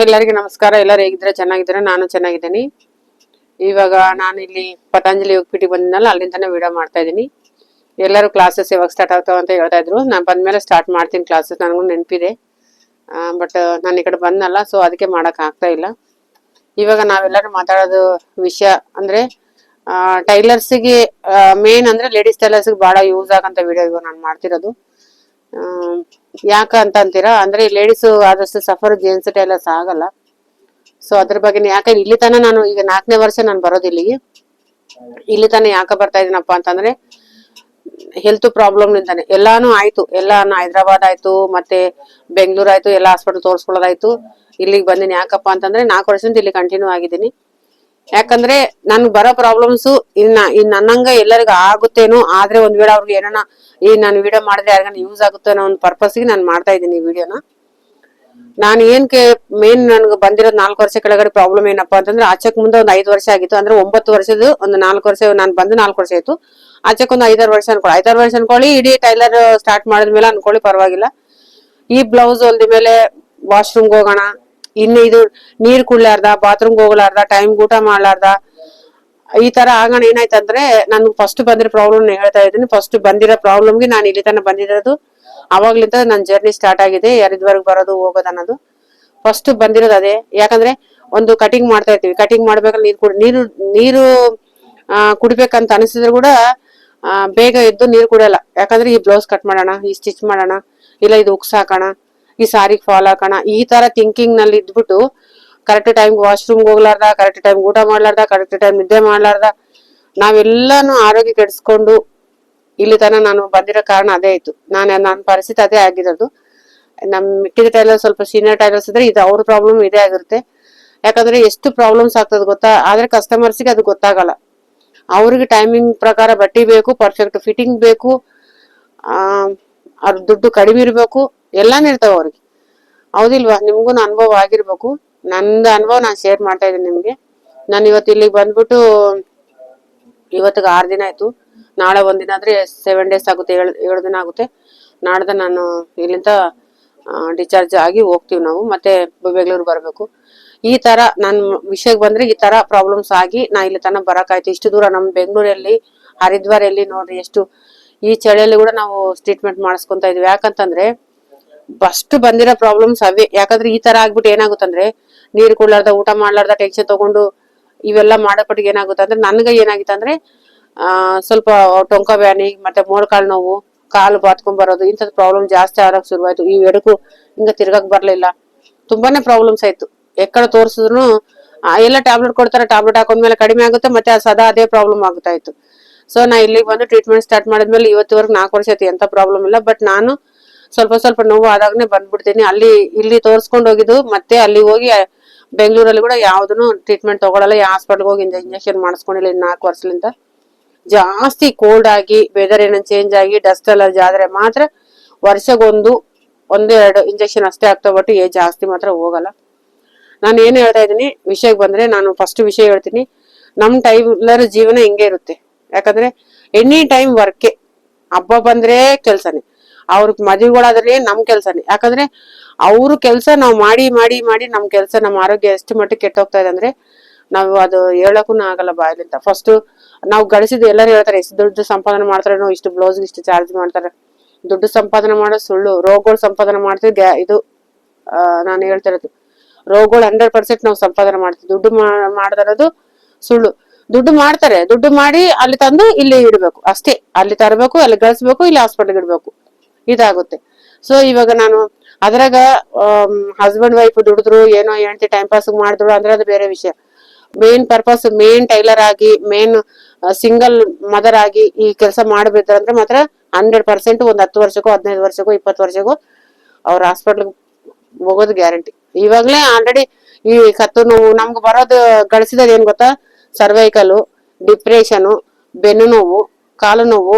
ಎಲ್ಲರಿಗೂ ನಮಸ್ಕಾರ. ಎಲ್ಲರೂ ಹೇಗಿದ್ರೆ ಚೆನ್ನಾಗಿದ್ದಾರೆ? ನಾನು ಚೆನ್ನಾಗಿದ್ದೀನಿ. ಇವಾಗ ನಾನು ಇಲ್ಲಿ ಪತಂಜಲಿ ಹೋಗ್ಬಿಟ್ಟು ಬಂದಿನಲ್ಲ, ಅಲ್ಲಿಂದನೇ ವಿಡಿಯೋ ಮಾಡ್ತಾ ಇದ್ದೀನಿ. ಎಲ್ಲರೂ ಕ್ಲಾಸಸ್ ಯಾವಾಗ ಸ್ಟಾರ್ಟ್ ಆಗ್ತಾವ ಅಂತ ಹೇಳ್ತಾ ಇದ್ರು. ನಾನು ಬಂದ್ಮೇಲೆ ಸ್ಟಾರ್ಟ್ ಮಾಡ್ತೀನಿ ಕ್ಲಾಸಸ್ ನನಗೂ ನೆನಪಿದೆ. ಬಟ್ ನಾನು ಈ ಕಡೆ ಬಂದಲ್ಲ ಸೊ ಅದಕ್ಕೆ ಮಾಡೋಕ್ಕಾಗ್ತಾ ಇಲ್ಲ. ಇವಾಗ ನಾವೆಲ್ಲರೂ ಮಾತಾಡೋದು ವಿಷಯ ಅಂದರೆ ಟೈಲರ್ಸಿಗೆ ಮೇನ್ ಅಂದರೆ ಲೇಡೀಸ್ ಟೈಲರ್ಸ್ಗೆ ಭಾಳ ಯೂಸ್ ಆಗೋಂಥ ವಿಡಿಯೋ ಇವಾಗ ನಾನು ಮಾಡ್ತಿರೋದು. ಯಾಕ ಅಂತ ಅಂತೀರಾ ಅಂದ್ರೆ ಲೇಡೀಸ್ ಆದಷ್ಟು ಸಫರ್ ಜೆಂಟ್ಸ್ ಟೈಲರ್ಸ್ ಆಗಲ್ಲ ಸೊ ಅದ್ರ ಬಗ್ಗೆ ಯಾಕೆ ಇಲ್ಲಿ ತನ ನಾನು ಈಗ ನಾಲ್ಕನೇ ವರ್ಷ ನಾನು ಬರೋದು ಇಲ್ಲಿಗೆ ಇಲ್ಲಿ ತಾನೇ ಯಾಕೆ ಬರ್ತಾ ಇದೀನಪ್ಪ ಅಂತಂದ್ರೆ ಹೆಲ್ತ್ ಪ್ರಾಬ್ಲಮ್ ನಿಂತಾನೆ ಎಲ್ಲಾನು ಆಯ್ತು. ಎಲ್ಲಾನು ಹೈದ್ರಾಬಾದ್ ಆಯ್ತು, ಮತ್ತೆ ಬೆಂಗಳೂರು ಆಯ್ತು, ಎಲ್ಲ ಹಾಸ್ಪಿಟಲ್ ತೋರಿಸ್ಕೊಳ್ಳೋದಾಯ್ತು. ಇಲ್ಲಿಗೆ ಬಂದಿನಿ ಯಾಕಪ್ಪ ಅಂತಂದ್ರೆ ನಾಲ್ಕು ವರ್ಷದಿಂದ ಇಲ್ಲಿ ಕಂಟಿನ್ಯೂ ಆಗಿದ್ದೀನಿ. ಯಾಕಂದ್ರೆ ನನ್ಗೆ ಬರೋ ಪ್ರಾಬ್ಲಮ್ಸ್ ಇನ್ನ, ಇನ್ ನನ್ನಂಗ ಎಲ್ಲರಿಗೂ ಆಗುತ್ತೇನೋ, ಆದ್ರೆ ಒಂದ್ ವೇಳೆ ಅವ್ರಿಗೆ ಏನಾನ ಈ ನಾನು ವಿಡಿಯೋ ಮಾಡಿದ್ರೆ ಯಾರಿಗಾನ ಯೂಸ್ ಆಗುತ್ತೆ ಅನ್ನೋ ಒಂದು ಪರ್ಪಸ್ಗೆ ನಾನು ಮಾಡ್ತಾ ಇದ್ದೀನಿ ಈ ವಿಡಿಯೋನ ನಾನು ಏನ್ಕೆ ಮೇನ್ ನನ್ಗೆ ಬಂದಿರೋದು ನಾಲ್ಕು ವರ್ಷ ಕೆಳಗಡೆ ಪ್ರಾಬ್ಲಮ್ ಏನಪ್ಪಾ ಅಂತಂದ್ರೆ ಆಚೆಕ್ ಮುಂದೆ ಒಂದು ಐದು ವರ್ಷ ಆಗಿತ್ತು. ಅಂದ್ರೆ ಒಂಬತ್ತು ವರ್ಷದ ಒಂದು ನಾಲ್ಕು ವರ್ಷ ನಾನು ಬಂದು ನಾಲ್ಕು ವರ್ಷ ಆಯ್ತು. ಆಚೆಕ್ ಒಂದು ಐದಾರು ವರ್ಷ ಅನ್ಕೊಳ್ಳಿ ಐದಾರು ವರ್ಷ ಅನ್ಕೊಳ್ಳಿ ಇಡೀ ಟೈಲರ್ ಸ್ಟಾರ್ಟ್ ಮಾಡಿದ್ಮೇಲೆ ಅನ್ಕೊಳ್ಳಿ ಪರವಾಗಿಲ್ಲ. ಈ ಬ್ಲೌಸ್ ಹೊಲ್ದ ಮೇಲೆ ವಾಶ್ರೂಮ್ಗೆ ಹೋಗೋಣ ಇನ್ನು ಇದು ನೀರ್ ಕುಡ್ಲಾರ್ದ ಬಾತ್ರೂಮ್ಗೆ ಹೋಗ್ಲಾರ್ದ ಟೈಮ್ ಊಟ ಮಾಡ್ಲಾರ್ದ. ಈ ತರ ಆಗೋಣ ಏನಾಯ್ತಂದ್ರೆ ನಾನು ಫಸ್ಟ್ ಬಂದಿರೋ ಪ್ರಾಬ್ಲಮ್ ಹೇಳ್ತಾ ಇದ್ದೀನಿ. ಫಸ್ಟ್ ಬಂದಿರೋ ಪ್ರಾಬ್ಲಮ್ಗೆ ನಾನು ಇಲ್ಲಿ ತನಕ ಬಂದಿರೋದು. ಅವಾಗ್ಲಿಂದ ನನ್ನ ಜರ್ನಿ ಸ್ಟಾರ್ಟ್ ಆಗಿದೆ. ಯಾರಿದ್ವರೆಗೂ ಬರೋದು, ಹೋಗೋದು ಅನ್ನೋದು. ಫಸ್ಟ್ ಬಂದಿರೋದು ಅದೇ. ಯಾಕಂದ್ರೆ ಒಂದು ಕಟಿಂಗ್ ಮಾಡ್ತಾ ಇರ್ತೀವಿ. ಕಟಿಂಗ್ ಮಾಡ್ಬೇಕಾದ್ರೆ ನೀರು ಕುಡಿ, ನೀರು ನೀರು ಕುಡಿಬೇಕಂತ ಅನಿಸಿದ್ರು ಕೂಡ ಬೇಗ ಎದ್ದು ನೀರು ಕುಡಿಯಲ್ಲ ಯಾಕಂದ್ರೆ ಈ ಬ್ಲೌಸ್ ಕಟ್ ಮಾಡೋಣ, ಈ ಸ್ಟಿಚ್ ಮಾಡೋಣ, ಇಲ್ಲ ಇದು ಉಕ್ಸ್ ಹಾಕೋಣ. ಈ ಸಾರಿಗೆ ಫಾಲ್ ಹಾಕೋಣ. ಈ ತರ ಥಿಂಕಿಂಗ್ನಲ್ಲಿ ಇದ್ಬಿಟ್ಟು ಕರೆಕ್ಟ್ ಟೈಮ್ ವಾಶ್ರೂಮ್ಗೆ ಹೋಗ್ಲಾರ್ದ ಕರೆಕ್ಟ್ ಟೈಮ್ ಊಟ ಮಾಡ್ಲಾರ್ದ ಕರೆಕ್ಟ್ ಟೈಮ್ ನಿದ್ದೆ ಮಾಡ್ಲಾರ್ದ. ನಾವೆಲ್ಲಾನು ಆರೋಗ್ಯ ಕೆಡಿಸ್ಕೊಂಡು ಇಲ್ಲಿ ತನ ನಾನು ಬಂದಿರೋ ಕಾರಣ ಅದೇ ಆಯ್ತು. ನಾನು ನನ್ನ ಪರಿಸ್ಥಿತಿ ಅದೇ ಆಗಿರೋದು. ನಮ್ ಮಿಕ್ಕಿದ ಟೈಲರ್ ಸ್ವಲ್ಪ ಸೀನಿಯರ್ ಟೈಲರ್ಸ್ ಇದ್ರೆ ಇದು ಅವ್ರ ಪ್ರಾಬ್ಲಮ್ ಇದೇ ಆಗಿರುತ್ತೆ. ಯಾಕಂದ್ರೆ ಎಷ್ಟು ಪ್ರಾಬ್ಲಮ್ಸ್ ಆಗ್ತದೆ ಗೊತ್ತಾ? ಆದ್ರೆ ಕಸ್ಟಮರ್ಸ್ಗೆ ಅದು ಗೊತ್ತಾಗಲ್ಲ. ಅವ್ರಿಗೆ ಟೈಮಿಂಗ್ ಪ್ರಕಾರ ಬಟ್ಟೆ ಬೇಕು ಪರ್ಫೆಕ್ಟ್ ಫಿಟ್ಟಿಂಗ್ ಬೇಕು ಅವ್ರ ದುಡ್ಡು ಕಡಿಮೆ ಇರ್ಬೇಕು. ಎಲ್ಲಾನು ಇರ್ತಾವ ಅವ್ರಿಗೆ. ಹೌದಿಲ್ವಾ? ನಿಮ್ಗೂ ಅನುಭವ ಆಗಿರ್ಬೇಕು. ನಂದು ಅನುಭವ ನಾನು ಶೇರ್ ಮಾಡ್ತಾ ಇದ್ದೀನಿ ನಿಮ್ಗೆ. ನಾನು ಇವತ್ತು ಇಲ್ಲಿಗೆ ಬಂದ್ಬಿಟ್ಟು ಇವತ್ತಿಗೆ ಆರು ದಿನ ಆಯ್ತು. ನಾಳೆ ಒಂದಿನ ಆದ್ರೆ ಸೆವೆನ್ ಡೇಸ್ ಆಗುತ್ತೆ, ಏಳು ಏಳು ದಿನ ಆಗುತ್ತೆ. ನಾಡ್ದ ನಾನು ಇಲ್ಲಿಂದ ಡಿಸ್ಚಾರ್ಜ್ ಆಗಿ ಹೋಗ್ತೀವಿ ನಾವು. ಮತ್ತೆ ಬೆಂಗಳೂರು ಬರಬೇಕು. ಈ ತರ ನಾನು ವಿಷಯಕ್ಕೆ ಬಂದ್ರೆ ಈ ತರ ಪ್ರಾಬ್ಲಮ್ಸ್ ಆಗಿ ನಾ ಇಲ್ಲಿ ತನಕ ಬರಕಾಯ್ತು ಇಷ್ಟು ದೂರ ನಮ್ಮ ಬೆಂಗಳೂರಲ್ಲಿ ಹರಿದ್ವಾರಲ್ಲಿ ನೋಡ್ರಿ ಎಷ್ಟು, ಈ ಚಳಿಯಲ್ಲಿ ಕೂಡ ನಾವು ಟ್ರೀಟ್ಮೆಂಟ್ ಮಾಡಿಸ್ಕೊಂತ ಇದ್ವಿ. ಯಾಕಂತಂದ್ರೆ ಫಸ್ಟ್ ಬಂದಿರೋ ಪ್ರಾಬ್ಲಮ್ಸ್ ಅವೇ. ಯಾಕಂದ್ರೆ ಈ ತರ ಆಗ್ಬಿಟ್ಟು ಏನಾಗುತ್ತಂದ್ರೆ, ನೀರು ಕುಡ್ಲಾರ್ದ, ಊಟ ಮಾಡ್ಲಾರ್ದ ಟೆನ್ಷನ್ ತಗೊಂಡು ಇವೆಲ್ಲ ಮಾಡಪಟ್ಟಿಗೆ ಏನಾಗುತ್ತೆ ಅಂದ್ರೆ, ನನ್ಗೆ ಏನಾಗಿತ್ತಂದ್ರೆ ಆ, ಸ್ವಲ್ಪ ಟೊಂಕ ಬ್ಯಾನಿ ಮತ್ತೆ ಮೋಳ್ಕಾಲ್ ನೋವು, ಕಾಲು ಬಾತ್ಕೊಂಡ್ಬರೋದು ಇಂಥದ್ ಪ್ರಾಬ್ಲಮ್ ಜಾಸ್ತಿ ಆಗಕ್ ಶುರುವಾಯ್ತು. ಈ ಎಡಕು ಹಿಂಗ ತಿರ್ಗಕ್ ಬರ್ಲಿಲ್ಲ. ತುಂಬಾನೇ ಪ್ರಾಬ್ಲಮ್ಸ್ ಆಯ್ತು. ಎಕ್ಕಡ ತೋರಿಸಿದ್ರು ಎಲ್ಲ ಟ್ಯಾಬ್ಲೆಟ್ ಕೊಡ್ತಾರೆ ಟ್ಯಾಬ್ಲೆಟ್ ಹಾಕೊಂಡ್ಮೇಲೆ ಕಡಿಮೆ ಆಗುತ್ತೆ, ಮತ್ತೆ ಸದಾ ಅದೇ ಪ್ರಾಬ್ಲಮ್ ಆಗ್ತಾ ಇತ್ತು. ಸೊ ನಾ ಇಲ್ಲಿಗೆ ಬಂದು ಟ್ರೀಟ್ಮೆಂಟ್ ಸ್ಟಾರ್ಟ್ ಮಾಡಿದ್ಮೇಲೆ ಇವತ್ತಿವರೆಗೂ ನಾಲ್ಕು ವರ್ಷ ಆಯ್ತು, ಎಂತ ಪ್ರಾಬ್ಲಮ್ ಇಲ್ಲ. ಬಟ್ ನಾನು ಸ್ವಲ್ಪ ಸ್ವಲ್ಪ ನೋವು ಆದಾಗನೇ ಬಂದ್ಬಿಡ್ತೀನಿ. ಅಲ್ಲಿ ಇಲ್ಲಿ ತೋರಿಸ್ಕೊಂಡು ಹೋಗಿದ್ದು ಮತ್ತೆ ಅಲ್ಲಿ ಹೋಗಿ ಬೆಂಗಳೂರಲ್ಲಿ ಕೂಡ ಯಾವ್ದನ್ನು ಟ್ರೀಟ್ಮೆಂಟ್ ತಗೊಳಲ್ಲ. ಯಾವ ಹಾಸ್ಪಿಟಲ್ಗೆ ಹೋಗಿ ಇಂಜೆಕ್ಷನ್ ಮಾಡಿಸ್ಕೊಂಡಿಲ್ಲ ಇನ್ನು ನಾಲ್ಕು ವರ್ಷದಿಂದ ಜಾಸ್ತಿ ಕೋಲ್ಡ್ ಆಗಿ ವೆದರ್ ಏನೋ ಚೇಂಜ್ ಆಗಿ ಡಸ್ಟ್ ಅಲರ್ಜಿ ಆದ್ರೆ ಮಾತ್ರ ವರ್ಷಗೊಂದು ಒಂದೆರಡು ಇಂಜೆಕ್ಷನ್ ಅಷ್ಟೇ ಆಗ್ತಾ ಬಟ್ಟು ಏ, ಜಾಸ್ತಿ ಮಾತ್ರ ಹೋಗಲ್ಲ. ನಾನು ಏನು ಹೇಳ್ತಾ ಇದ್ದೀನಿ ವಿಷಯಕ್ಕೆ ಬಂದ್ರೆ ನಾನು ಫಸ್ಟ್ ವಿಷಯ ಹೇಳ್ತೀನಿ. ನಮ್ಮ ಟೈಲರ್ ಜೀವನ ಹಿಂಗೆ ಇರುತ್ತೆ. ಯಾಕಂದ್ರೆ ಎನಿ ಟೈಮ್ ವರ್ಕೆ ಹಬ್ಬ ಬಂದ್ರೆ ಕೆಲ್ಸನೇ. ಅವ್ರ ಮದುವೆಗಳಾದ್ರೆ ನಮ್ ಕೆಲ್ಸನೇ ಯಾಕಂದ್ರೆ ಅವ್ರ ಕೆಲ್ಸ ನಾವು ಮಾಡಿ ಮಾಡಿ ಮಾಡಿ ನಮ್ ಕೆಲ್ಸ ನಮ್ಮ ಆರೋಗ್ಯ ಎಷ್ಟು ಮಟ್ಟಿಗೆ ಕೆಟ್ಟೋಗ್ತಾ ಇದೆ ಅಂದ್ರೆ ನಾವು ಅದು ಹೇಳಕ್ಕೂ ಆಗಲ್ಲ ಬಾಯ್ಲಿಂದ ಫಸ್ಟ್ ನಾವು ಗಳಿಸಿದ ಎಲ್ಲರೂ ಹೇಳ್ತಾರೆ, ಇಷ್ಟು ದುಡ್ಡು ಸಂಪಾದನೆ ಮಾಡ್ತಾರೆ ಇಷ್ಟು ಬ್ಲೌಸ್ ಇಷ್ಟು ಚಾರ್ಜ್ ಮಾಡ್ತಾರೆ. ದುಡ್ಡು ಸಂಪಾದನೆ ಮಾಡೋದು ಸುಳ್ಳು, ರೋಗಗಳು ಸಂಪಾದನೆ ಮಾಡ್ತೀವಿ ಇದು ನಾನು ಹೇಳ್ತಿರೋದು ರೋಗಗಳು ಹಂಡ್ರೆಡ್ ಪರ್ಸೆಂಟ್ ನಾವು ಸಂಪಾದನೆ ಮಾಡ್ತೀವಿ. ದುಡ್ಡು ಮಾಡ್ದಿರೋದು ಸುಳ್ಳು. ದುಡ್ಡು ಮಾಡ್ತಾರೆ. ದುಡ್ಡು ಮಾಡಿ ಅಲ್ಲಿ ತಂದು ಇಲ್ಲಿ ಇಡಬೇಕು. ಅಷ್ಟೇ. ಅಲ್ಲಿ ತರಬೇಕು, ಅಲ್ಲಿ ಗಳಿಸ್ಬೇಕು, ಇಲ್ಲಿ ಹಾಸ್ಪಿಟಲ್ಗೆ ಇಡ್ಬೇಕು. ಇದಾಗುತ್ತೆ. ಸೊ ಇವಾಗ ನಾನು ಅದ್ರಾಗ ಹಸ್ಬೆಂಡ್ ವೈಫ್ ದುಡಿದ್ರು, ಏನೋ ಹೆಂಡತಿ ಟೈಮ್ ಪಾಸ್ ಮಾಡಿದ್ರು ಅಂದ್ರೆ ಅದು ಬೇರೆ ವಿಷಯ. ಮೇನ್ ಪರ್ಪಸ್ ಮೇನ್ ಟೈಲರ್ ಆಗಿ ಮೇನ್ ಸಿಂಗಲ್ ಮದರ್ ಆಗಿ ಈ ಕೆಲಸ ಮಾಡಬೇಕಂದ್ರೆ ಮಾತ್ರ ಹಂಡ್ರೆಡ್ ಪರ್ಸೆಂಟ್ ಒಂದ್ ಹತ್ತು ವರ್ಷಕ್ಕೂ, ಹದಿನೈದು ವರ್ಷಕ್ಕೂ, ಇಪ್ಪತ್ತು ವರ್ಷಕ್ಕೂ ಅವ್ರ ಹಾಸ್ಪಿಟಲ್ ಹೋಗೋದು ಗ್ಯಾರಂಟಿ ಇವಾಗ್ಲೇ ಆಲ್ರೆಡಿ ಈ ಕತ್ತು ನೋವು, ನಮ್ಗೆ ಬರೋದು ಗಳಿಸಿರೋದು ಏನ್ ಗೊತ್ತಾ? ಸರ್ವೈಕಲ್ ಡಿಪ್ರೆಷನ್ ಬೆನ್ನು ನೋವು ಕಾಲು ನೋವು,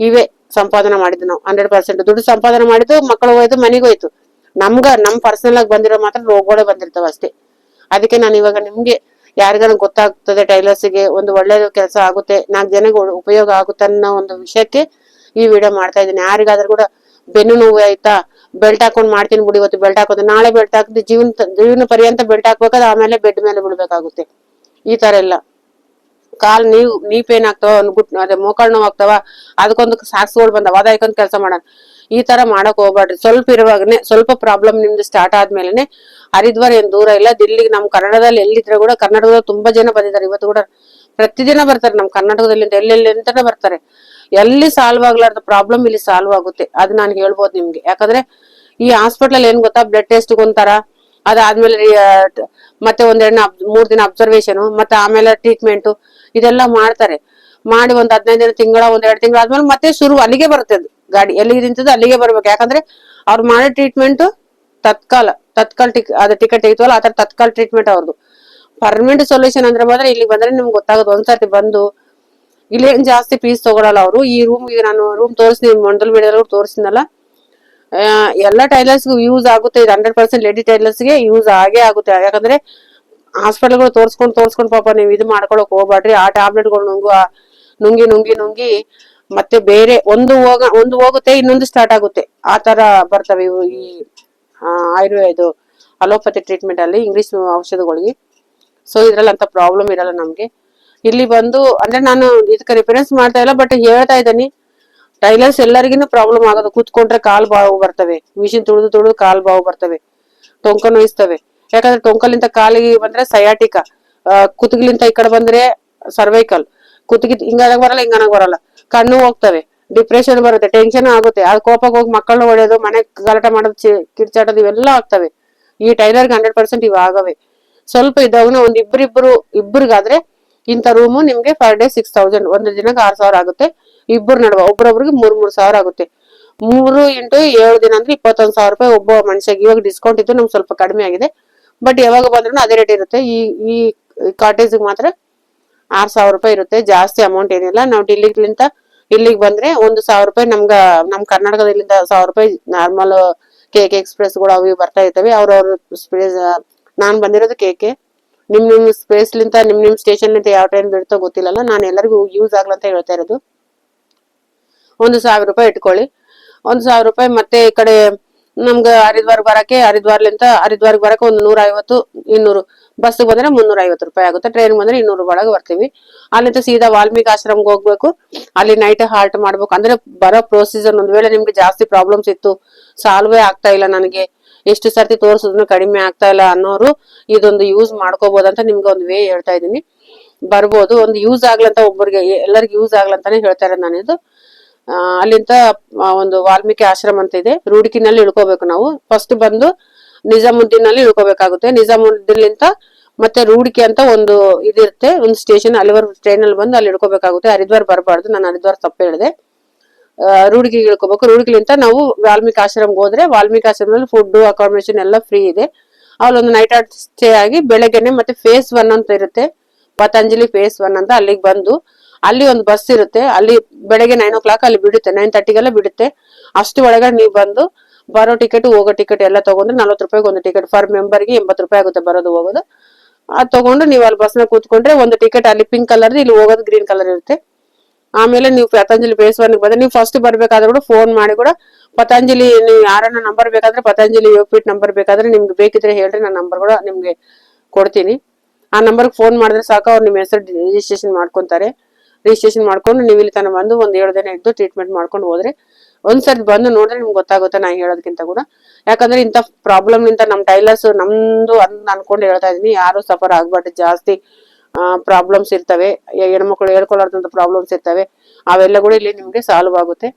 ಇವೆ. ಸಂಪಾದನೆ ಮಾಡಿದ್ದು ನಾವು ಹಂಡ್ರೆಡ್ ಪರ್ಸೆಂಟ್ ದುಡ್ಡು ಸಂಪಾದನೆ ಮಾಡಿದ್ದು ಮಕ್ಕಳು ಹೋಯ್ತು, ಮನೆಗೆ ಹೋಯ್ತು. ನಮ್ಗ, ನಮ್ ಪರ್ಸನಲ್ ಆಗಿ ಬಂದಿರೋ ಮಾತ್ರ ರೋಗಗಳೇ ಬಂದಿರ್ತಾವ ಅಷ್ಟೇ. ಅದಕ್ಕೆ ನಾನು ಇವಾಗ ನಿಮ್ಗೆ ಯಾರಿಗಾನ ಗೊತ್ತಾಗ್ತದೆ ಟೈಲರ್ಸ್ಗೆ ಒಂದು ಒಳ್ಳೆ ಕೆಲಸ ಆಗುತ್ತೆ, ನಾಲ್ಕು ಜನಕ್ಕೆ ಉಪಯೋಗ ಆಗುತ್ತೆ ಅನ್ನೋ ಒಂದು ವಿಷಯಕ್ಕೆ ಈ ವಿಡಿಯೋ ಮಾಡ್ತಾ ಇದ್ದೀನಿ. ಯಾರಿಗಾದ್ರೂ ಕೂಡ ಬೆನ್ನು ನೋವು ಆಯ್ತಾ ಬೆಲ್ಟ್ ಹಾಕೊಂಡು ಮಾಡ್ತೀನಿ ಬಿಡಿ ಇವತ್ತು ಬೆಲ್ಟ್ ಹಾಕೋದು. ನಾಳೆ ಬೆಲ್ಟ್ ಹಾಕಿದ್ರೆ ಜೀವನ ಜೀವನ ಪರ್ಯಂತ ಬೆಲ್ಟ್ ಹಾಕ್ಬೇಕಾದ್ರೆ ಆಮೇಲೆ ಬೆಡ್ ಮೇಲೆ ಬಿಡ್ಬೇಕಾಗುತ್ತೆ ಈ ತರ ಎಲ್ಲ. ಕಾಲ್ ನೀವ್ ನೀ ಪೇನ್ ಆಗ್ತಾವ ಅನ್ಬಿಟ್ಟು ಅದೇ ಮೋಕಾಳ್ ನೋವು ಆಗ್ತಾವ, ಅದಕ್ಕೊಂದು ಸಾಕ್ಸ್ಗಳು ಬಂದಾವ, ಅದ ಹಾಕೊಂಡ್ ಕೆಲಸ ಮಾಡೋಣ. ಈ ತರ ಮಾಡಕ್ ಹೋಗ್ಬೇಡ್ರಿ ಸ್ವಲ್ಪ ಇರುವಾಗನೆ, ಸ್ವಲ್ಪ ಪ್ರಾಬ್ಲಮ್ ನಿಮ್ದು ಸ್ಟಾರ್ಟ್ ಆದ್ಮೇಲೆನೆ ಹರಿದ್ವಾರ ಏನ್ ದೂರ ಇಲ್ಲ. ದಿಲ್ಲಿಗೆ ನಮ್ ಕನ್ನಡದಲ್ಲಿ ಎಲ್ಲಿದ್ರೆ ಕೂಡ ಕರ್ನಾಟಕದ ತುಂಬಾ ಜನ ಬಂದಿದ್ದಾರೆ. ಇವತ್ತು ಕೂಡ ಪ್ರತಿದಿನ ಬರ್ತಾರೆ ನಮ್ ಕರ್ನಾಟಕದಲ್ಲಿ ಎಲ್ಲೆಲ್ಲಿ ಅಂತಾನೆ ಬರ್ತಾರೆ. ಎಲ್ಲಿ ಸಾಲ್ವ್ ಆಗ್ಲಾರ್ದ ಪ್ರಾಬ್ಲಮ್ ಇಲ್ಲಿ ಸಾಲ್ವ್ ಆಗುತ್ತೆ. ಅದ್ ನಾನು ಹೇಳ್ಬೋದು ನಿಮ್ಗೆ. ಯಾಕಂದ್ರೆ ಈ ಹಾಸ್ಪಿಟಲ್ ಏನ್ ಗೊತ್ತಾ? ಬ್ಲಡ್ ಟೆಸ್ಟ್ ಗೊಂತಾರ ಅದಾದ್ಮೇಲೆ ಮತ್ತೆ ಒಂದೆರಡು ಮೂರ್ ದಿನ ಅಬ್ಸರ್ವೇಷನ್ ಮತ್ತೆ ಆಮೇಲೆ ಟ್ರೀಟ್ಮೆಂಟ್ ಇದೆಲ್ಲ ಮಾಡ್ತಾರೆ. ಮಾಡಿ ಒಂದ್ ಹದಿನೈದು ದಿನ, ತಿಂಗಳ, ಒಂದ್ ಎರಡು ತಿಂಗಳ ಆದ್ಮೇಲೆ ಮತ್ತೆ ಶುರು, ಅಲ್ಲಿಗೆ ಬರುತ್ತೆ ಅದು. ಗಾಡಿ ಎಲ್ಲಿಗೆ ನಿಂತದ ಅಲ್ಲಿಗೆ ಬರ್ಬೇಕು. ಯಾಕಂದ್ರೆ ಅವ್ರು ಮಾಡೋ ಟ್ರೀಟ್ಮೆಂಟ್ ತತ್ಕಾಲ ತತ್ಕಾಲ ಟಿಕ್, ಅದ ಟಿಕೆಟ್ ತೆಗಿತವಲ್ಲ ಆತರ ತತ್ಕಾಲ ಟ್ರೀಟ್ಮೆಂಟ್ ಅವ್ರದ್ದು ಪರ್ಮನೆಂಟ್ ಸೊಲ್ಯೂಷನ್ ಅಂದ್ರೆ ಮಾತ್ರ ಇಲ್ಲಿ ಬಂದ್ರೆ ನಿಮ್ಗೆ ಗೊತ್ತಾಗೋದು. ಒಂದ್ಸರ್ತಿ ಬಂದು ಇಲ್ಲಿ ಏನ್ ಜಾಸ್ತಿ ಫೀಸ್ ತಗೊಳಲ್ಲ ಅವರು. ಈ ರೂಮ್ ಈಗ ನಾನು ರೂಮ್ ತೋರಿಸ್ತೀನಿ, ಮಂಡಲ್ ಮೀಡಿಯಲ್ ತೋರಿಸಿದ್ನಲ್ಲ ಎಲ್ಲಾ ಟೈಲರ್ಸ್ಗೂ ಯೂಸ್ ಆಗುತ್ತೆ. ಇದು ಹಂಡ್ರೆಡ್ ಪರ್ಸೆಂಟ್ ಲೇಡಿ ಟೈಲರ್ಸ್ಗೆ ಯೂಸ್ ಆಗೇ ಆಗುತ್ತೆ. ಯಾಕಂದ್ರೆ ಹಾಸ್ಪಿಟಲ್ಗಳು ತೋರ್ಸ್ಕೊಂಡ್ ತೋರ್ಸ್ಕೊಂಡ್ ಪಾಪ ನೀವು ಇದು ಮಾಡ್ಕೊಳಕ್ ಹೋಗ್ಬೇಡ್ರಿ ಆ ಟ್ಯಾಬ್ಲೆಟ್ಗಳು ನುಂಗು ನುಂಗಿ ನುಂಗಿ ನುಂಗಿ ಮತ್ತೆ ಬೇರೆ ಒಂದು ಹೋಗ, ಒಂದು ಹೋಗುತ್ತೆ, ಇನ್ನೊಂದು ಸ್ಟಾರ್ಟ್ ಆಗುತ್ತೆ. ಆ ತರ ಬರ್ತವೆ ಇವು ಈ ಆಯುರ್ವೇದ ಅಲೋಪತಿ ಟ್ರೀಟ್ಮೆಂಟ್ ಅಲ್ಲಿ ಇಂಗ್ಲಿಷ್ ಔಷಧಗಳಿಗೆ. ಸೊ ಇದ್ರಲ್ಲಿ ಅಂತ ಪ್ರಾಬ್ಲಮ್ ಇರಲ್ಲ ನಮ್ಗೆ. ಇಲ್ಲಿ ಬಂದು, ಅಂದ್ರೆ ನಾನು ಇದಕ್ಕೆ ರಿಫರೆನ್ಸ್ ಮಾಡ್ತಾ ಇಲ್ಲ ಬಟ್ ಹೇಳ್ತಾ ಇದ್ದೀನಿ. ಟೈಲರ್ಸ್ ಎಲ್ಲರಿಗೂ ಪ್ರಾಬ್ಲಮ್ ಆಗೋದು. ಕೂತ್ಕೊಂಡ್ರೆ ಕಾಲ್ ಬಾವು ಬರ್ತವೆ. ಮಿಷಿನ್ ತುಳಿದು ತುಳಿದು ಕಾಲ್ ಬಾವು ಬರ್ತವೆ. ಟೊಂಕ ನೋಯಿಸ್ತವೆ ಯಾಕಂದ್ರೆ ಟೊಂಕಲಿಂದ ಕಾಲಿಗೆ ಬಂದ್ರೆ ಸಯಾಟಿಕ ಕುತ್ತಿಗೆಲಿಂದ ಈ ಕಡೆ ಬಂದ್ರೆ ಸರ್ವೈಕಲ್ ಕುತ್ತಿಗೆ ಹಿಂಗನಾಗ ಬರಲ್ಲ ಹಿಂಗನಾಗ ಬರಲ್ಲ. ಕಣ್ಣು ಹೋಗ್ತವೆ ಡಿಪ್ರೆಷನ್ ಬರುತ್ತೆ ಟೆನ್ಷನ್ ಆಗುತ್ತೆ. ಆ ಕೋಪಕ್ಕೆ ಹೋಗಿ ಮಕ್ಕಳನ್ನ ಹೊಡೆಯೋದು, ಮನೆ ಗಲಾಟ ಮಾಡೋದು ಕಿರ್ಚಾಟೋದು ಇವೆಲ್ಲ ಆಗ್ತವೆ. ಈ ಟೈಲರ್ಗೆ ಹಂಡ್ರೆಡ್ ಪರ್ಸೆಂಟ್ ಇವು ಆಗವೆ. ಸ್ವಲ್ಪ ಇದ್ದಾಗನ ಒಂದ್ ಇಬ್ಬರಿಬ್ರು ಇಬ್ಬರಿಗಾದ್ರೆ ಇಂಥ ರೂಮು ನಿಮ್ಗೆ ಪರ್ ಡೇ ಸಿಕ್ಸ್ ತೌಸಂಡ್ ಒಂದು ದಿನಕ್ಕೆ ಆರ್ ಸಾವಿರ ಆಗುತ್ತೆ. ಇಬ್ಬರು ನಡುವ, ಒಬ್ರೊಬ್ರಿಗೆ ಮೂರ್ ಮೂರ್ ಸಾವಿರ ಆಗುತ್ತೆ. ಮೂರು ಇಂಟು ಏಳು ದಿನ ಅಂದ್ರೆ ಇಪ್ಪತ್ತೊಂದು ಸಾವಿರ ರೂಪಾಯಿ ಒಬ್ಬ ಮನುಷ್ಯಗೆ. ಇವಾಗ ಡಿಸ್ಕೌಂಟ್ ಇದ್ದು ನಮ್ಗೆ ಸ್ವಲ್ಪ ಕಡಿಮೆ ಆಗಿದೆ. ಬಟ್ ಯಾವಾಗ ಬಂದ್ರು ಅದೇ ರೇಟ್ ಇರುತ್ತೆ. ಈ ಈ ಕಾಟೇಜ್ ಮಾತ್ರ ಆರ್ ಸಾವಿರ ರೂಪಾಯಿ ಇರುತ್ತೆ. ಜಾಸ್ತಿ ಅಮೌಂಟ್ ಏನಿಲ್ಲ. ನಾವು ಡಿಲ್ಲಿಗ್ಲಿಂತ ಇಲ್ಲಿಗೆ ಬಂದ್ರೆ ಒಂದು ಸಾವಿರ ರೂಪಾಯಿ ನಮ್ಗ, ನಮ್ ಕರ್ನಾಟಕದಲ್ಲಿಂದ ಸಾವಿರ ರೂಪಾಯಿ ನಾರ್ಮಲ್ ಕೆ ಕೆ ಎಕ್ಸ್ಪ್ರೆಸ್ಗಳು ಅವು ಇವು ಬರ್ತಾ ಇರ್ತವೆ. ಅವ್ರವ್ರ ಸ್ಪೇಸ್ ನಾನ್ ಬಂದಿರೋದು ಕೆ ಕೆ ನಿಮ್ ನಿಮ್ ಸ್ಪೇಸ್ ಲಿಂತ ನಿಮ್ ನಿಮ್ ಸ್ಟೇಷನ್ ಯಾವ ಟೈಮ್ ಬಿಡ್ತೋ ಗೊತ್ತಿಲ್ಲಲ್ಲ. ನಾನು ಎಲ್ಲರಿಗೂ ಯೂಸ್ ಆಗ್ಲಂತ ಹೇಳ್ತಾ ಇರೋದು. ಒಂದು ಸಾವಿರ ರೂಪಾಯಿ ಇಟ್ಕೊಳ್ಳಿ. ಒಂದು ಸಾವಿರ ರೂಪಾಯಿ ಮತ್ತೆ ಈ ಕಡೆ ನಮ್ಗೆ ಹರಿದ್ವಾರ್ ಬರಕ್ಕೆ, ಹರಿದ್ವಾರ್ಲಿಂತ ಹರಿದ್ವಾರ್ಗೆ ಬರಕ್ಕೆ ಒಂದು ನೂರ ಐವತ್ತು ಇನ್ನೂರು ಬಸ್ ಬಂದ್ರೆ ಮುನ್ನೂರ ಐವತ್ತು ರೂಪಾಯಿ ಆಗುತ್ತೆ. ಟ್ರೈನ್ ಬಂದ್ರೆ ಇನ್ನೂರು ಒಳಗೆ ಬರ್ತೀವಿ. ಅಲ್ಲಿಂದ ಸೀದಾ ವಾಲ್ಮೀಕಿ ಆಶ್ರಮ್ಗೆ ಹೋಗ್ಬೇಕು. ಅಲ್ಲಿ ನೈಟ್ ಹಾಲ್ಟ್ ಮಾಡ್ಬೇಕು. ಅಂದ್ರೆ ಬರೋ ಪ್ರೊಸೀಜರ್ ಒಂದ್ ವೇಳೆ ನಿಮ್ಗೆ ಜಾಸ್ತಿ ಪ್ರಾಬ್ಲಮ್ಸ್ ಇತ್ತು ಸಾಲ್ವೇ ಆಗ್ತಾ ಇಲ್ಲ ನನಗೆ. ಎಷ್ಟು ಸರ್ತಿ ತೋರಿಸಿದ್ರು ಕಡಿಮೆ ಆಗ್ತಾ ಇಲ್ಲ ಅನ್ನೋರು ಇದೊಂದು ಯೂಸ್ ಮಾಡ್ಕೋಬಹುದಂತ ನಿಮ್ಗೆ ಒಂದು ವೇ ಹೇಳ್ತಾ ಇದೀನಿ ಬರ್ಬೋದು. ಒಂದು ಯೂಸ್ ಆಗ್ಲಂತ ಒಬ್ಬರಿಗೆ, ಎಲ್ಲರಿಗೂ ಯೂಸ್ ಆಗ್ಲಂತಾನೆ ಹೇಳ್ತಾರೆ ನಾನಿದು. ಅಲ್ಲಿಂದ ಒಂದು ವಾಲ್ಮೀಕಿ ಆಶ್ರಮ ಅಂತ ಇದೆ. ರೂಡ್ಕಿನಲ್ಲಿ ಇಳ್ಕೋಬೇಕು ನಾವು. ಫಸ್ಟ್ ಬಂದು ನಿಜಾಮುದ್ದೀನ್ ಅಲ್ಲಿ ಇಳ್ಕೋಬೇಕಾಗುತ್ತೆ. ನಿಜಾಮುದ್ದೀನ್ಲಿಂತ ಮತ್ತೆ ರೂಡ್ಕಿ ಅಂತ ಒಂದು ಇದಿರುತ್ತೆ. ಒಂದು ಸ್ಟೇಷನ್ ಅಲ್ಲಿವರೆಗೂ ಟ್ರೈನ್ ಅಲ್ಲಿ ಬಂದು ಅಲ್ಲಿ ಇಳ್ಕೋಬೇಕಾಗುತ್ತೆ. ಹರಿದ್ವಾರ್ ಬರಬಾರ್ದು. ನಾನು ಹರಿದ್ವಾರ್ ತಪ್ಪು ಹೇಳಿದೆ. ರೂಢಿಗೆ ಇಳ್ಕೋಬೇಕು. ರೂಡ್ಕಿಲಿಂತ ನಾವು ವಾಲ್ಮೀಕಿ ಆಶ್ರಮಕ್ಕೆ ಹೋದ್ರೆ ವಾಲ್ಮೀಕಿ ಆಶ್ರಮದಲ್ಲಿ ಫುಡ್ ಅಕಾಮಿಡೇಷನ್ ಎಲ್ಲ ಫ್ರೀ ಇದೆ. ಅವಳೊಂದು ನೈಟ್ ಔಟ್ ಸ್ಟೇ ಆಗಿ ಬೆಳಗ್ಗೆನೆ ಮತ್ತೆ ಫೇಸ್ ಒನ್ ಅಂತ ಇರುತ್ತೆ. ಪತಂಜಲಿ ಫೇಸ್ ಒನ್ ಅಂತ ಅಲ್ಲಿಗೆ ಬಂದು ಅಲ್ಲಿ ಒಂದು ಬಸ್ ಇರುತ್ತೆ. ಅಲ್ಲಿ ಬೆಳಗ್ಗೆ ನೈನ್ ಓ ಕ್ಲಾಕ್ ಅಲ್ಲಿ ಬಿಡುತ್ತೆ. ನೈನ್ ತರ್ಟಿಗೆಲ್ಲ ಬಿಡುತ್ತೆ. ಅಷ್ಟು ಒಳಗಡೆ ನೀವು ಬಂದು ಬರೋ ಟಿಕೆಟ್ ಹೋಗೋ ಟಿಕೆಟ್ ಎಲ್ಲ ತಗೊಂಡ್ರೆ ನಲ್ವತ್ತು ರೂಪಾಯಿಗೆ ಒಂದು ಟಿಕೆಟ್ ಫರ್ ಮೆಂಬರ್ಗೆ ಎಂಬತ್ತು ರೂಪಾಯಿ ಆಗುತ್ತೆ ಬರೋದು, ಹೋಗೋದು. ಅದು ತಗೊಂಡು ನೀವು ಅಲ್ಲಿ ಬಸ್ನ ಕೂತ್ಕೊಂಡ್ರೆ ಒಂದು ಟಿಕೆಟ್ ಅಲ್ಲಿ ಪಿಂಕ್ ಕಲರ್ ಇಲ್ಲಿ ಹೋಗೋದು ಗ್ರೀನ್ ಕಲರ್ ಇರುತ್ತೆ. ಆಮೇಲೆ ನೀವು ಪತಂಜಲಿ ಬೇಸ್ವರ್ನಿಗೆ ಬಂದ್ರೆ ನೀವು ಫಸ್ಟ್ ಬರ್ಬೇಕಾದ್ರೆ ಕೂಡ ಫೋನ್ ಮಾಡಿ ಕೂಡ ಪತಂಜಲಿ ನೀವು ಯಾರನ್ನ ನಂಬರ್ ಬೇಕಾದ್ರೆ ಪತಂಜಲಿ ಯೋಪಿಟ್ ನಂಬರ್ ಬೇಕಾದ್ರೆ ನಿಮ್ಗೆ ಬೇಕಿದ್ರೆ ಹೇಳ್ರಿ, ನಾನು ನಂಬರ್ ಕೂಡ ನಿಮ್ಗೆ ಕೊಡ್ತೀನಿ. ಆ ನಂಬರ್ಗೆ ಫೋನ್ ಮಾಡಿದ್ರೆ ಸಾಕು, ಅವ್ರು ನಿಮ್ಮ ಹೆಸರು ರಿಜಿಸ್ಟ್ರೇಷನ್ ಮಾಡ್ಕೊಂತಾರೆ. ರಿಜಿಸ್ಟ್ರೇಷನ್ ಮಾಡ್ಕೊಂಡು ನೀವು ಇಲ್ಲಿ ತನಕ ಬಂದು ಒಂದ್ ಏಳು ದಿನ ಇದ್ದು ಟ್ರೀಟ್ಮೆಂಟ್ ಮಾಡ್ಕೊಂಡು ಹೋದ್ರೆ ಒಂದ್ಸರಿ ಬಂದು ನೋಡ್ರೆ ನಿಮ್ಗೆ ಗೊತ್ತಾಗುತ್ತೆ ನಾ ಹೇಳೋದಕ್ಕಿಂತ ಕೂಡ. ಯಾಕಂದ್ರೆ ಇಂಥ ಪ್ರಾಬ್ಲಮ್ ನಿಂತ ನಮ್ ಟೈಲರ್ಸ್ ನಮ್ದು ಅಂತ ಅನ್ಕೊಂಡು ಹೇಳ್ತಾ ಇದೀನಿ ಯಾರು ಸಫರ್ ಆಗ್ಬಾರ್ದು, ಜಾಸ್ತಿ ಪ್ರಾಬ್ಲಮ್ಸ್ ಇರ್ತವೆ ಹೆಣ್ಮಕ್ಳು ಹೇಳ್ಕೊಳ್ಳಾರ್ದಂತ ಪ್ರಾಬ್ಲಮ್ಸ್ ಇರ್ತವೆ, ಅವೆಲ್ಲ ಕೂಡ ಇಲ್ಲಿ ನಿಮ್ಗೆ ಸಾಲ್ವ್ ಆಗುತ್ತೆ.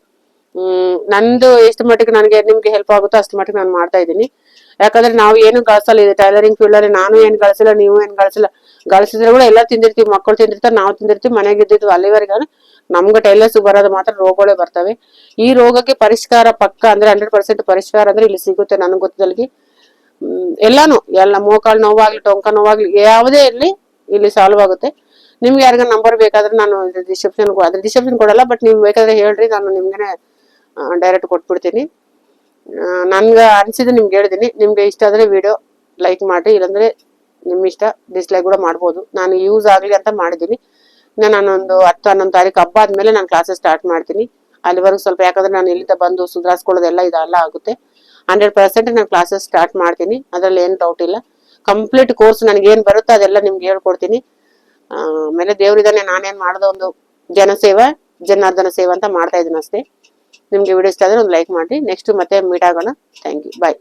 ನಂದು ಎಷ್ಟು ಮಟ್ಟಿಗೆ ನನಗೆ, ನಿಮ್ಗೆ ಹೆಲ್ಪ್ ಆಗುತ್ತೋ ಅಷ್ಟು ಮಟ್ಟಿಗೆ ನಾನು ಮಾಡ್ತಾ ಇದ್ದೀನಿ. ಯಾಕಂದ್ರೆ ನಾವು ಏನು ಗಳಿಸಲ್ಲ, ಇದೆ ಟೈಲರಿಂಗ್ ಫೀಲ್ಡ್ ಅಲ್ಲಿ ನಾನು ಏನು ಗಳಿಸಿಲ್ಲ, ನೀವು ಏನು ಗಳಿಸಿಲ್ಲ. ಗಳಿಸಿದ್ರೆ ಕೂಡ ಎಲ್ಲ ತಿಂದಿರ್ತೀವಿ ಮಕ್ಕಳು ತಿಂದಿರ್ತಾರೆ, ನಾವು ತಿಂದಿರ್ತೀವಿ, ಮನೆಗೆ ಇದ್ದಿದ್ದು ಅಲ್ಲಿವರೆಗೂ ನಮ್ಗೆ ಟೈಲರ್ಸ್ ಬರೋದು ಮಾತ್ರ ರೋಗಗಳೇ ಬರ್ತವೆ. ಈ ರೋಗಕ್ಕೆ ಪರಿಷ್ಕಾರ ಪಕ್ಕ ಅಂದ್ರೆ ಹಂಡ್ರೆಡ್ ಪರ್ಸೆಂಟ್ ಪರಿಷ್ಕಾರ ಅಂದ್ರೆ ಇಲ್ಲಿ ಸಿಗುತ್ತೆ ನನಗೆ ಗೊತ್ತದಲ್ಲಿ ಎಲ್ಲಾನು, ಎಲ್ಲ ಮೋಕಾಲು ನೋವಾಗ್ಲಿ, ಟೊಂಕ ನೋವಾಗ್ಲಿ, ಯಾವುದೇ ಇರಲಿ, ಇಲ್ಲಿ ಸಾಲ್ವ್ ಆಗುತ್ತೆ. ನಿಮ್ಗೆ ಯಾರಿಗ ನಂಬರ್ ಬೇಕಾದ್ರೆ ನಾನು ರಿಸೆಪ್ಷನ್ ಅದ್ರ ರಿಸೆಪ್ಷನ್ ಕೊಡಲ್ಲ ಬಟ್ ನೀವು ಬೇಕಾದ್ರೆ ಹೇಳ್ರಿ, ನಾನು ನಿಮ್ಗೆ ಡೈರೆಕ್ಟ್ ಕೊಟ್ಬಿಡ್ತೀನಿ. ನನ್ಗೆ ಅನಿಸಿದ್ದು ನಿಮ್ಗೆ ಹೇಳಿದ್ದೀನಿ ನಿಮ್ಗೆ ಇಷ್ಟ ಆದರೆ ವಿಡಿಯೋ ಲೈಕ್ ಮಾಡಿರಿ. ಇಲ್ಲಾಂದರೆ ನಿಮ್ಮ ಇಷ್ಟ ಡಿಸ್ಲೈಕ್ ಕೂಡ ಮಾಡ್ಬೋದು. ನಾನು ಯೂಸ್ ಆಗಲಿ ಅಂತ ಮಾಡಿದ್ದೀನಿ. ಇನ್ನು ನಾನೊಂದು ಹತ್ತು, ಹನ್ನೊಂದು ತಾರೀಕು ಹಬ್ಬ ಆದಮೇಲೆ ನಾನು ಕ್ಲಾಸಸ್ ಸ್ಟಾರ್ಟ್ ಮಾಡ್ತೀನಿ. ಅಲ್ಲಿವರೆಗೂ ಸ್ವಲ್ಪ ಯಾಕಂದ್ರೆ ನಾನು ಇಲ್ಲಿಂದ ಬಂದು ಸುಧಾರಿಸ್ಕೊಳ್ಳೋದೆಲ್ಲ ಇದೆಲ್ಲ ಆಗುತ್ತೆ. ಹಂಡ್ರೆಡ್ ಪರ್ಸೆಂಟ್ ನಾನು ಕ್ಲಾಸಸ್ ಸ್ಟಾರ್ಟ್ ಮಾಡ್ತೀನಿ. ಅದರಲ್ಲಿ ಏನು ಡೌಟ್ ಇಲ್ಲ. ಕಂಪ್ಲೀಟ್ ಕೋರ್ಸ್ ನನಗೇನು ಬರುತ್ತೋ ಅದೆಲ್ಲ ನಿಮ್ಗೆ ಹೇಳ್ಕೊಡ್ತೀನಿ. ಆಮೇಲೆ ದೇವರಿದ್ದಾನೆ, ನಾನೇನು ಮಾಡೋದು, ಒಂದು ಜನಸೇವೆ, ಜನಾರ್ದನ ಸೇವೆ ಅಂತ ಮಾಡ್ತಾ ಇದ್ದೀನಿ ಅಷ್ಟೇ. ನಿಮಗೆ ವಿಡಿಯೋ ಇಷ್ಟ ಆದರೆ ಒಂದು ಲೈಕ್ ಮಾಡಿ. ನೆಕ್ಸ್ಟ್ ಮತ್ತೆ ಮೀಟ್ ಆಗೋಣ. Thank you bye